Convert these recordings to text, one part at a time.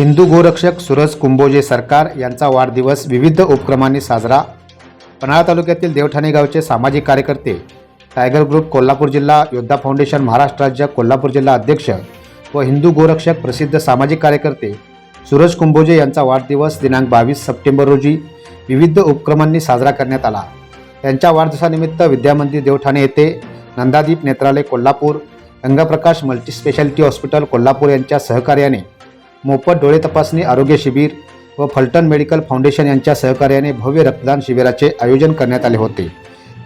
हिंदू गोरक्षक सुरज कुंभोजे सरकार यांचा वाढदिवस विविध उपक्रमांनी साजरा. पन्हाळा तालुक्यातील देवठाणे गावचे सामाजिक कार्यकर्ते टायगर ग्रुप कोल्हापूर जिल्हा योद्धा फाउंडेशन महाराष्ट्र राज्य कोल्हापूर जिल्हा अध्यक्ष व हिंदू गोरक्षक प्रसिद्ध सामाजिक कार्यकर्ते सूरज कुंभोजे यांचा वाढदिवस दिनांक बावीस सप्टेंबर रोजी विविध उपक्रमांनी साजरा करण्यात आला. त्यांच्या वाढदिवसानिमित्त विद्यामंदिर देवठाणे येथे नंदादीप नेत्रालय कोल्हापूर रंगप्रकाश मल्टीस्पेशालिटी हॉस्पिटल कोल्हापूर यांच्या सहकार्याने मोफत डोळे तपासणी आरोग्य शिबिर व फलटण मेडिकल फाउंडेशन यांच्या सहकार्याने भव्य रक्तदान शिबिराचे आयोजन करण्यात आले होते.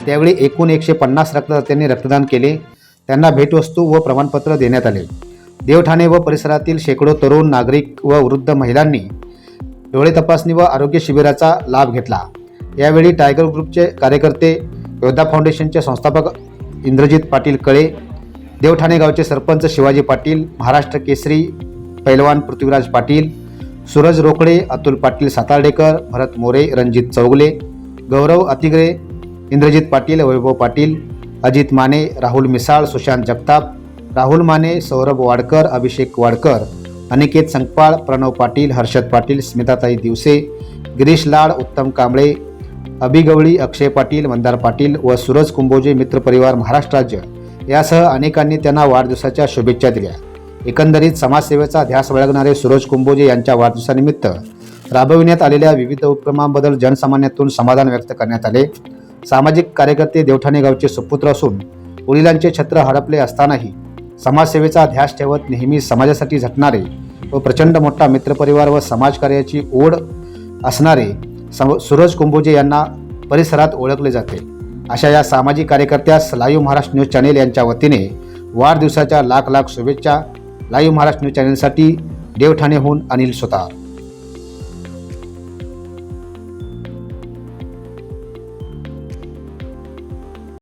त्यावेळी एकूण एकशे पन्नास रक्तदात्यांनी रक्तदान केले. त्यांना भेटवस्तू व प्रमाणपत्र देण्यात आले. देवठाणे व परिसरातील शेकडो तरुण नागरिक व वृद्ध महिलांनी डोळे तपासणी व आरोग्य शिबिराचा लाभ घेतला. यावेळी टायगर ग्रुपचे कार्यकर्ते योद्धा फाउंडेशनचे संस्थापक इंद्रजित पाटील कळे देवठाणे गावचे सरपंच शिवाजी पाटील महाराष्ट्र केसरी पैलवान पृथ्वीराज पाटील सूरज रोकडे अतुल पाटील सातार्डेकर भरत मोरे रणजित चौगले गौरव अतिग्रे इंद्रजित पाटील वैभव पाटील अजित माने राहुल मिसाळ सुशांत जगताप राहुल माने सौरभ वाडकर अभिषेक वाडकर अनिकेत संकपाळ प्रणव पाटील हर्षद पाटील स्मिताताई दिवसे गिरीश लाड उत्तम कांबळे अभिगवळी अक्षय पाटील मंदार पाटील व सूरज कुंभोजे मित्रपरिवार महाराष्ट्र राज्य. यासह अनेकांनी त्यांना वाढदिवसाच्या शुभेच्छा दिल्या. एकंदरीत समाजसेवेचा ध्यास बाळगणारे सूरज कुंभोजे यांच्या वाढदिवसानिमित्त राबविण्यात आलेल्या विविध उपक्रमांबद्दल जनसामान्यातून समाधान व्यक्त करण्यात आले. सामाजिक कार्यकर्ते देवठाणे गावचे सुपुत्र असून वडिलांचे छत्र हडपले असतानाही समाजसेवेचा ध्यास ठेवत नेहमी समाजासाठी झटणारे व प्रचंड मोठा मित्रपरिवार व समाजकार्याची ओढ असणारे सम सूरज कुंभोजे यांना परिसरात ओळखले जाते. अशा या सामाजिक कार्यकर्त्यास लाईव्ह महाराष्ट्र न्यूज चॅनेल यांच्या वतीने वाढदिवसाच्या लाख लाख शुभेच्छा लाईव्ह महाराष्ट्र न्यूज चॅनेलसाठी देवठाणेहून अनिल सुतार.